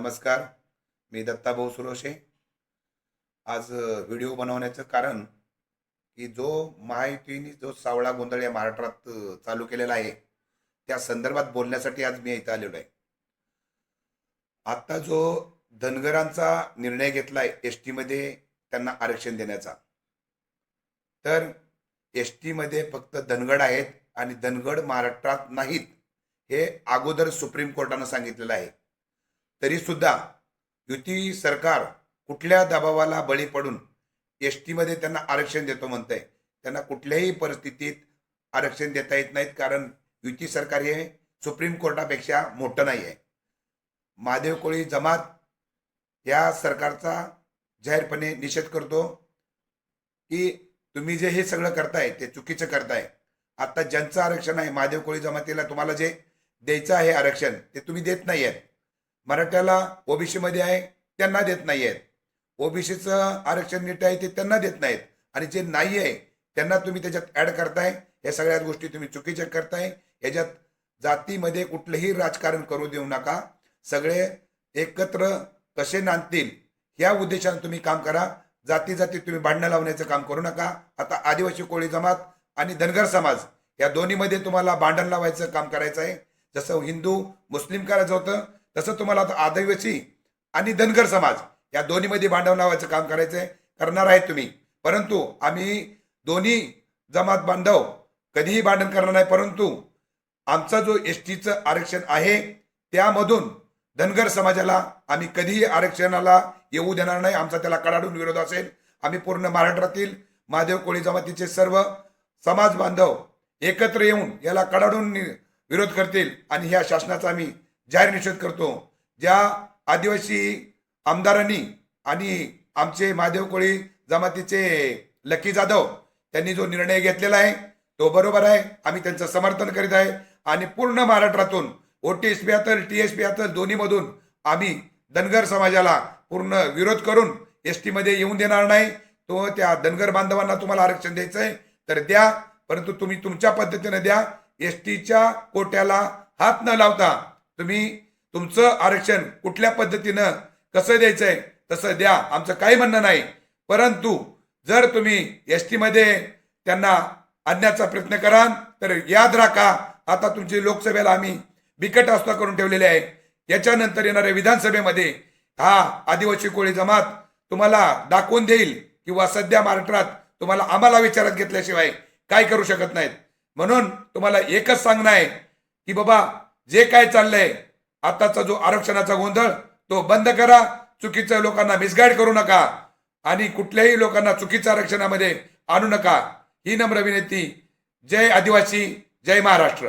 नमस्कार. मी दत्ताभाऊ सुरोशे. आज व्हिडिओ बनवण्याचं कारण की जो महायुतीने जो सावळा गोंधळ या महाराष्ट्रात चालू केलेला आहे त्या संदर्भात बोलण्यासाठी आज मी इथं आलेलो आहे. आता जो धनगरांचा निर्णय घेतला आहे एस टीमध्ये त्यांना आरक्षण देण्याचा तर एस टीमध्ये फक्त धनगड आहेत आणि धनगड महाराष्ट्रात नाहीत हे अगोदर सुप्रीम कोर्टानं सांगितलेलं आहे. तरीसुद्धा युती सरकार कुठल्या दबावाला बळी पडून एस टीमध्ये त्यांना आरक्षण देतो म्हणत आहे त्यांना कुठल्याही परिस्थितीत आरक्षण देता येत नाहीत कारण युती सरकार हे सुप्रीम कोर्टापेक्षा मोठं नाही आहे महादेव कोळी जमात या सरकारचा जाहीरपणे निषेध करतो की तुम्ही जे हे सगळं करताय ते चुकीचं करताय. आता ज्यांचं आरक्षण आहे महादेव कोळी जमातीला तुम्हाला जे द्यायचं आहे आरक्षण ते तुम्ही देत नाही आहेत मराठ्याला ओबीसीमध्ये आहे त्यांना देत नाही आहेत ओबीसीचं आरक्षण नीट आहे ते त्यांना देत नाहीत. आणि जे नाही आहे त्यांना तुम्ही त्याच्यात ॲड करताय या सगळ्या गोष्टी तुम्ही चुकीच्या करताय. याच्यात जातीमध्ये कुठलंही राजकारण करू देऊ नका. सगळे एकत्र कसे नांदतील या उद्देशाने तुम्ही काम करा. जाती जाती तुम्ही भांडणं लावण्याचं काम करू नका. आता आदिवासी कोळी जमात आणि धनगर समाज या दोन्हीमध्ये तुम्हाला भांडण लावायचं काम करायचं आहे जसं हिंदू मुस्लिम करायचं होतं तसं तुम्हाला आता आदिवासी आणि धनगर समाज या दोन्हीमध्ये भांडण लावायचं काम करायचं आहे करणार आहे तुम्ही. परंतु आम्ही दोन्ही जमात बांधव कधीही भांडण करणार नाही परंतु आमचा जो एस टीचं आरक्षण आहे त्यामधून धनगर समाजाला आम्ही कधीही आरक्षणाला येऊ देणार नाही. आमचा त्याला कडाडून विरोध असेल आम्ही पूर्ण महाराष्ट्रातील महादेव कोळी जमातीचे सर्व समाज बांधव एकत्र येऊन याला कडाडून विरोध करतील आणि ह्या शासनाचा आम्ही जाहीर निषेध करतो. ज्या आदिवासी आमदारांनी आणि आमचे महादेव कोळी जमातीचे लकी जाधव त्यांनी जो निर्णय घेतलेला आहे तो बरोबर आहे. आम्ही त्यांचं समर्थन करीत आहे. आणि पूर्ण महाराष्ट्रातून ओ टी एस पी असेल टी एस पी असेल दोन्हीमधून आम्ही धनगर समाजाला पूर्ण विरोध करून एस टीमध्ये येऊन देणार नाही. तो त्या धनगर बांधवांना तुम्हाला आरक्षण द्यायचं आहे तर द्या. परंतु तुम्ही तुमच्या पद्धतीने द्या. एस टीच्या कोट्याला हात न लावता तुम्ही तुमचं आरक्षण कुठल्या पद्धतीनं कसं द्यायचं आहे तसं द्या. आमचं काही म्हणणं नाही. परंतु जर तुम्ही एस टीमध्ये त्यांना आणण्याचा प्रयत्न कराल तर याद राखा आता तुमची लोकसभेला आम्ही बिकट अवस्था करून ठेवलेली आहे. याच्यानंतर येणाऱ्या विधानसभेमध्ये हा आदिवासी कोळी जमात तुम्हाला दाखवून देईल किंवा सध्या महाराष्ट्रात तुम्हाला आम्हाला विचारात घेतल्याशिवाय काय करू शकत नाहीत. म्हणून तुम्हाला एकच सांगणं आहे की बाबा जे काय चाललंय आताचा जो आरक्षणाचा गोंधळ तो बंद करा. चुकीच्या लोकांना मिसगाईड करू नका. आणि कुठल्याही लोकांना चुकीच्या आरक्षणामध्ये आणू नका. ही नम्र विनंती. जय आदिवासी जय महाराष्ट्र.